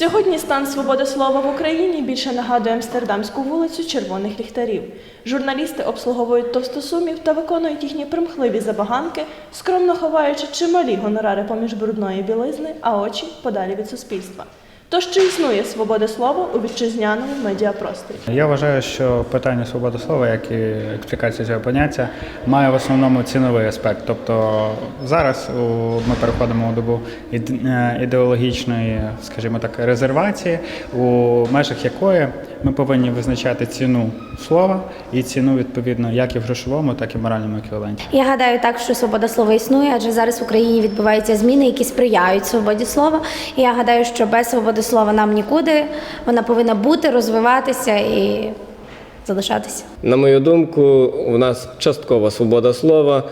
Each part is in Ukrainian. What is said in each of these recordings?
Сьогодні стан свободи слова в Україні більше нагадує амстердамську вулицю червоних ліхтарів. Журналісти обслуговують товстосумів та виконують їхні примхливі забаганки, скромно ховаючи чималі гонорари поміж брудної білизни, а очі подалі від суспільства. Тож чи існує свобода слова у вітчизняному медіапросторі? Я вважаю, що питання свободи слова, як і експлікація цього поняття, має в основному ціновий аспект. Тобто зараз ми переходимо у добу е, ідеологічної, скажімо так, резервації, у межах якої ми повинні визначати ціну слова і ціну відповідно як і в грошовому, так і в моральному еквіваленті. Я гадаю так, що свобода слова існує, адже зараз в Україні відбуваються зміни, які сприяють свободі слова. І я гадаю, що без свободи слова нам нікуди. Вона повинна бути, розвиватися і залишатися. На мою думку, у нас часткова свобода слова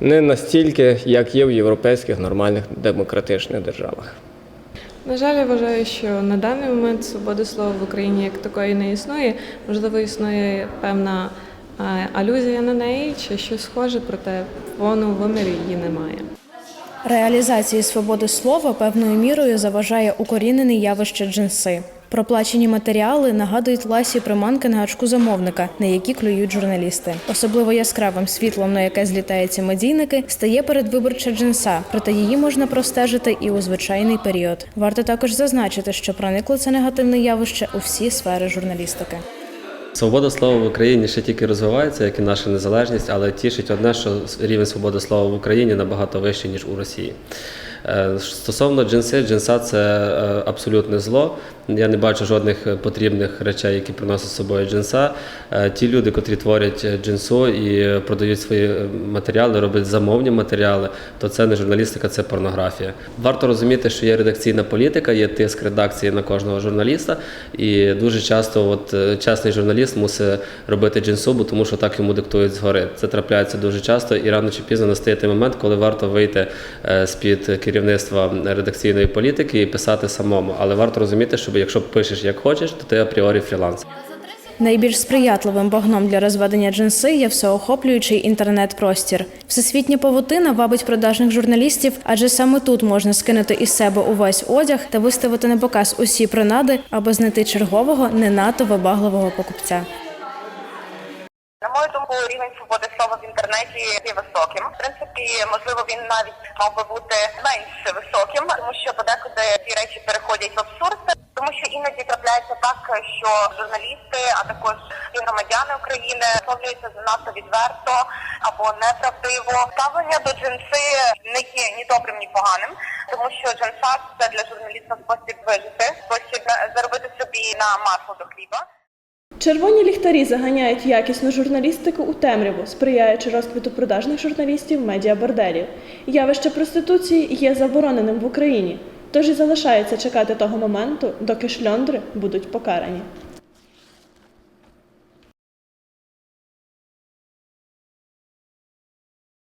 не настільки, як є в європейських нормальних демократичних державах. На жаль, я вважаю, що на даний момент свободи слова в Україні як такої не існує. Можливо, існує певна е, алюзія на неї чи щось схоже, проте в повному вимірі її немає. Реалізації свободи слова певною мірою заважає укорінене явище джинси. Проплачені матеріали нагадують ласі приманки на гачку замовника, на які клюють журналісти. Особливо яскравим світлом, на яке злітають ці медійники, стає передвиборча джинса, проте її можна простежити і у звичайний період. Варто також зазначити, що проникло це негативне явище у всі сфери журналістики. Свобода слова в Україні ще тільки розвивається, як і наша незалежність, але тішить одне, що рівень свободи слова в Україні набагато вищий, ніж у Росії. Е, Стосовно джинси, джинса це е, абсолютне зло. Я не бачу жодних е, потрібних речей, які приносять з собою джинса. Ті люди, котрі творять джинсу і продають свої матеріали, роблять замовні матеріали, то це не журналістика, це порнографія. Варто розуміти, що є редакційна політика, є тиск редакції на кожного журналіста, і дуже часто от, чесний журналіст мусить робити джинсу, бо тому що так йому диктують згори. Це трапляється дуже часто, і рано чи пізно настає той момент, коли варто вийти е, з-під керівництва редакційної політики і писати самому. Але варто розуміти, що якщо пишеш як хочеш, то ти апріорі фріланс. Найбільш сприятливим багном для розведення джинси є всеохоплюючий інтернет-простір. Всесвітня павутина вабить продажних журналістів, адже саме тут можна скинути із себе увесь одяг та виставити на показ усі принади, аби знайти чергового не надто вибагливого покупця. На мою думку, рівень свободи слова в інтернеті є високим. В принципі, можливо, він навіть мав би бути менш високим, тому що подекуди ці речі переходять в абсурд. Тому що іноді трапляється так, що журналісти, а також і громадяни України висловлюються занадто відверто або неправдиво. Ставлення до джинси не є ні добрим, ні поганим, тому що джинса це для журналіста спосіб вижити, спосіб е, заробити собі на масло до хліба. Червоні ліхтарі заганяють якісну журналістику у темряву, сприяючи розквіту продажних журналістів медіаборделів. Явище проституції є забороненим в Україні, тож і залишається чекати того моменту, доки шльондри будуть покарані.